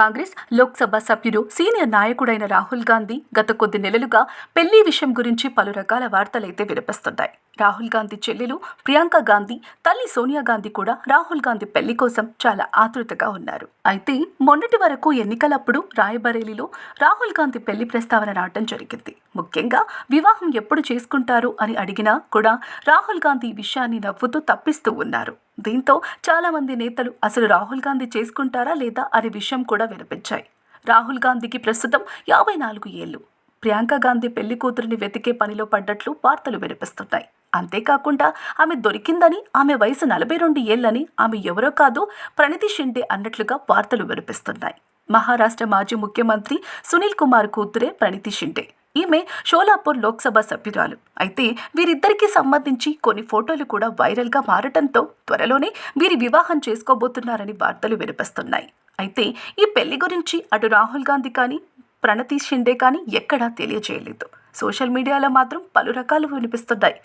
కాంగ్రెస్ లోక్సభ సభ్యుడు సీనియర్ నాయకుడైన రాహుల్ గాంధీ గత కొద్ది నెలలుగా పెళ్ళి విషయం గురించి పలు రకాల వార్తలైతే వినిపిస్తున్నాయి. రాహుల్ గాంధీ చెల్లెలు ప్రియాంక గాంధీ తల్లి సోనియా గాంధీ కూడా రాహుల్ గాంధీ పెళ్ళి కోసం చాలా ఆతృతగా ఉన్నారు. అయితే మొన్నటి వరకు ఎన్నికలప్పుడు రాయబరేలీలో రాహుల్ గాంధీ పెళ్ళి ప్రస్తావన రావడం జరిగింది. ముఖ్యంగా వివాహం ఎప్పుడు చేసుకుంటారు అని అడిగినా కూడా రాహుల్ గాంధీ విషయాన్ని నవ్వుతూ తప్పిస్తూ ఉన్నారు. దీంతో చాలా మంది నేతలు అసలు రాహుల్ గాంధీ చేసుకుంటారా లేదా అనే విషయం కూడా వినిపించాయి. రాహుల్ గాంధీకి ప్రస్తుతం యాభై నాలుగు ఏళ్ళు. ప్రియాంక గాంధీ పెళ్ళి కూతురిని వెతికే పనిలో పడ్డట్లు వార్తలు వినిపిస్తున్నాయి. అంతేకాకుండా ఆమె దొరికిందని ఆమె వయసు నలభై రెండు ఏళ్ళని ఆమె ఎవరో కాదు ప్రణితి షిండే అన్నట్లుగా వార్తలు వినిపిస్తున్నాయి. మహారాష్ట్ర మాజీ ముఖ్యమంత్రి సునీల్ కుమార్ కూతురే ప్రణితి షిండే. ఈమె షోలాపూర్ లోక్సభ సభ్యురాలు. అయితే వీరిద్దరికీ సంబంధించి కొన్ని ఫోటోలు కూడా వైరల్గా మారటంతో త్వరలోనే వీరి వివాహం చేసుకోబోతున్నారని వార్తలు వినిపిస్తున్నాయి. అయితే ఈ పెళ్ళి గురించి అటు రాహుల్ గాంధీ కానీ ప్రణతి షిండే కానీ ఎక్కడా తెలియజేయలేదు. సోషల్ మీడియాలో మాత్రం పలు రకాలు వినిపిస్తున్నాయి.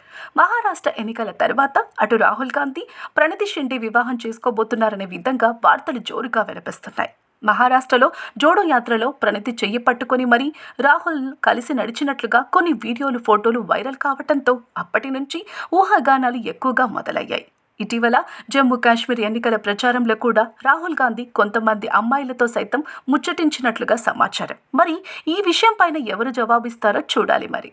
మహారాష్ట్ర ఎన్నికల తర్వాత అటు రాహుల్ గాంధీ ప్రణతి షిండే వివాహం చేసుకోబోతున్నారనే విధంగా వార్తలు జోరుగా వినిపిస్తున్నాయి. మహారాష్ట్రలో జోడో యాత్రలో ప్రణతి చెయ్యి పట్టుకొని మరీ రాహుల్ కలిసి నడిచినట్లుగా కొన్ని వీడియోలు ఫోటోలు వైరల్ కావటంతో అప్పటి నుంచి ఊహాగానాలు ఎక్కువగా మొదలయ్యాయి. ఇటీవల జమ్మూ కాశ్మీర్ ఎన్నికల ప్రచారంలో కూడా రాహుల్ గాంధీ కొంతమంది అమ్మాయిలతో సైతం ముచ్చటించినట్లుగా సమాచారం. మరి ఈ విషయం పైన ఎవరు జవాబిస్తారో చూడాలి మరి.